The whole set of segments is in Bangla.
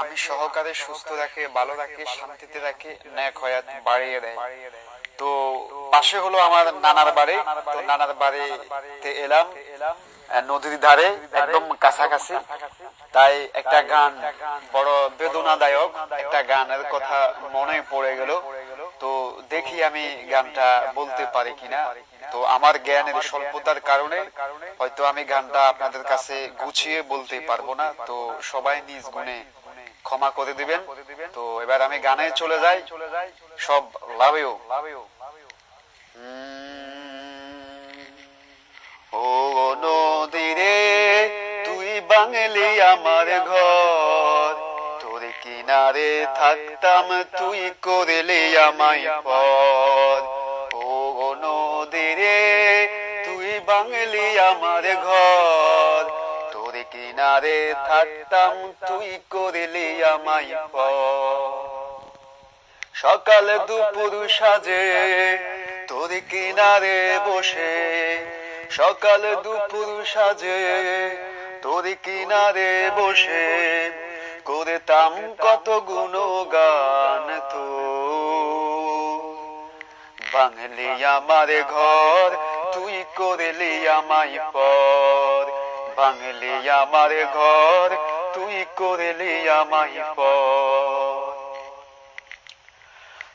আমি সহকারে সুস্থ রাখে, ভালো রাখে, শান্তিতে রাখে, ন্যাক হয়াত বাড়িয়ে দেয়। তো পাশে হলো আমার নানার বাড়ি। তো নানার বাড়িতে এলাম নদীর ধারে, একদম কাছাকাছি। তাই একটা গান, বড় বেদনাদায়ক একটা গানের কথা মনে পড়ে গেল। তো দেখি আমি গানটা বলতে পারি কিনা। তো আমার জ্ঞানের স্বল্পতার কারণে হয়তো আমি গানটা আপনাদের কাছে গুছিয়ে বলতে পারব না। তো সবাই নিজ গুণে ক্ষমা করে দিবেন। তো এবার আমি গানে চলে যাই। সব লাভেও ও নদীরে তুই বাঙালি আমার ঘর। তোর কিনারে থাকতাম তুই করলি আমায় পর। ও নদীরে তুই বাঙালি আমার ঘর। কিনারে থাকতাম তুই করলি আমায় সকাল দুপুর সাজে তোর কিনারে বসে। সকাল দুপুর সাজে তোর কিনারে বসে। করতাম কত গুণগান তো। বাঙালি আমার ঘর, তুই করলি আমায় পর বাঙালি আমার ঘর, তুই করলি আমায় পর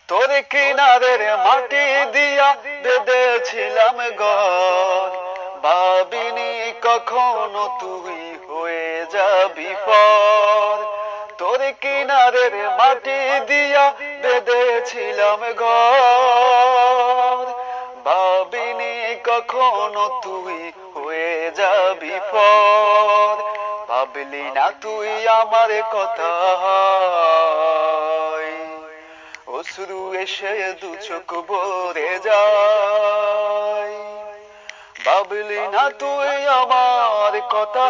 তোর কিনারের মাটি দিয়া বেঁধেছিলাম ঘর। ভাবিনি কখনো তুই হয়ে যাবি পর। তোর কিনারের মাটি দিয়া বেঁধেছিলাম ঘর। ভাবিনি কখনো তুই হয়ে যাবি পর ভাবলি না তুই আমার কথা অশ্রু এসে দু চোখ ভরে যায়। ভাবলি না তুই আমার কথা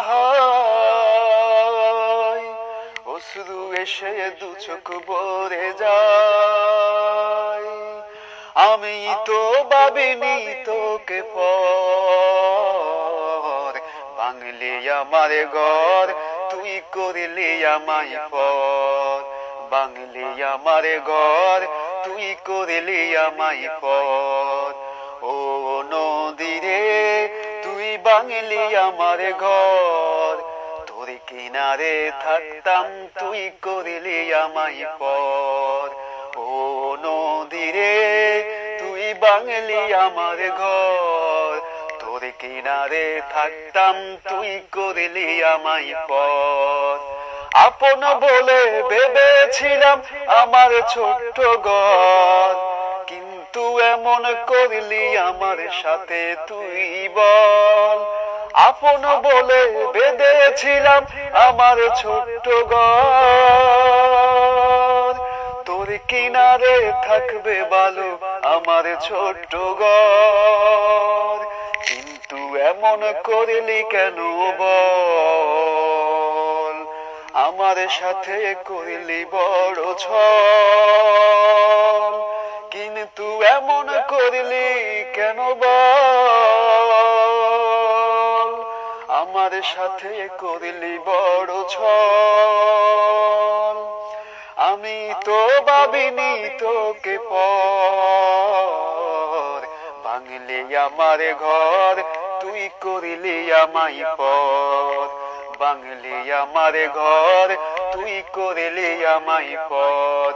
অশ্রু এসে দু চোখ ভরে যায়। আমি তো ভাবিনি তোকে পর। বাংলি আমার ঘর, তুই করলি আমায় পর। বাংলি আমার ঘর, তুই করলি আমায় পর। ও নদীরে তুই বাংলি আমার ঘর। তোর কিনারে থাকতাম, তুই করলি আমায় পর। ও নদীরে বাঙালি আমার ঘর। তোর কিনারে থাকতাম, তুই করলি আমায় পর আপন বলে ভেবেছিলাম আমার ছোট্ট ঘর। কিন্তু এমন করলি আমার সাথে তুই বল। আপন বলে বেঁধেছিলাম আমার ছোট্ট ঘর। তোর কিনারে থাকবে ভালো আমার ছোট্ট ঘর। কিন্তু এমন করলি কেন বল? আমার সাথে করলি বড় ছল। কিন্তু এমন করলি কেন বল? আমার সাথে করলি বড় ছল। আমি তো ভাবিনি তোকে পর। আমার ঘর, তুই করলি আমায় পর। বাংলি আমার ঘর, তুই করলি আমায় পর।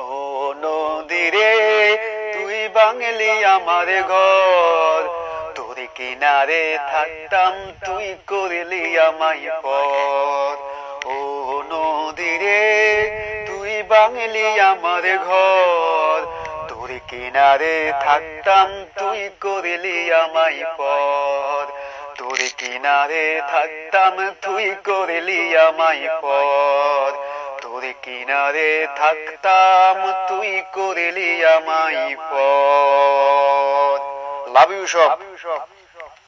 ও নদীরে তুই বাঙালি আমার ঘর। তোর কিনারে থাকতাম, তুই করলি আমায় পর। বাঙালি আমার ঘর। তোর কিনারে থাকতাম তুই করলি আমায় পর তোর কিনারে থাকতাম তুই করলি আমায় পর তোর কিনারে থাকতাম তুই করলি আমায় পর লাভ ইউ সব।